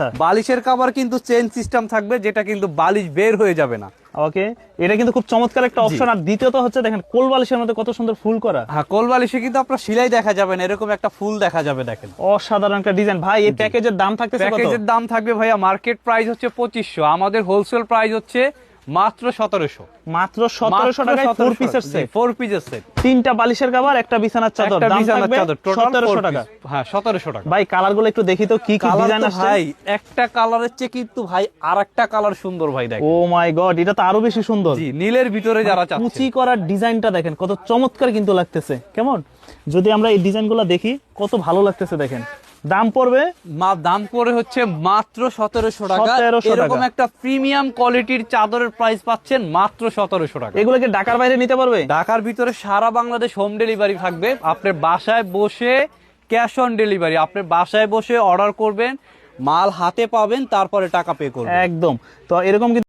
আচ্ছা। বালিশের কাভার কিন্তু চেন সিস্টেম থাকবে যেটা কিন্তু বালিশ বের হয়ে যাবে না। ওকে এটা কিন্তু খুব চমৎকার একটা অপশন আর দ্বিতীয়ত হচ্ছে দেখেন কোল বালিশের মধ্যে কত সুন্দর ফুল করা। হ্যাঁ কোল বালিশে কিন্তু আপনার সিলাই দেখা যাবে না এরকম একটা ফুল দেখা যাবে দেখেন। অসাধারণ একটা ডিজাইন ভাই এই প্যাকেজের দাম থাকতেছে কত? প্যাকেজের দাম থাকবে ভাইয়া মার্কেট প্রাইস হচ্ছে পঁচিশশো আমাদের হোলসেল প্রাইস হচ্ছে মাত্র সতেরোশো। মাত্র সতেরোশো টাকায় ফোর পিসের সেট ফোর পিসের সেট তিনটা বালিশের কাভার একটা বিছানার চাদর। একটা বিছানার চাদর সতেরোশো টাকা। হ্যাঁ সতেরোশো টাকা। ভাই কালারগুলো একটু দেখি তো কি কি ডিজাইন ভাই একটা কালারের চেয়ে কিন্তু ভাই আর একটা কালার সুন্দর ভাই দেখ ও মাই গড এটা তো আরও বেশি সুন্দর। জি নীলের ভিতরে যারা চাচ্ছে। কুচি করার ডিজাইনটা দেখেন কত চমৎকার কিন্তু লাগতেছে। কেমন? যদি আমরা এই ডিজাইনগুলো দেখি কত ভালো লাগতেছে দেখেন। দাম পড়বে? মা দাম করে হচ্ছে মাত্র সতেরোশো টাকা। এরকম একটা প্রিমিয়াম কোয়ালিটির চাদরের প্রাইস পাচ্ছেন মাত্র সতেরোশো টাকা। এগুলোকে ঢাকার বাইরে নিতে পারবে? ঢাকার ভিতরে সারা বাংলাদেশ হোম ডেলিভারি থাকবে। আপনার বাসায় বসে ক্যাশ অন ডেলিভারি আপনার বাসায় বসে অর্ডার করবেন মাল হাতে পাবেন তারপরে টাকা পে করবেন। একদম। তো এরকম কিন্তু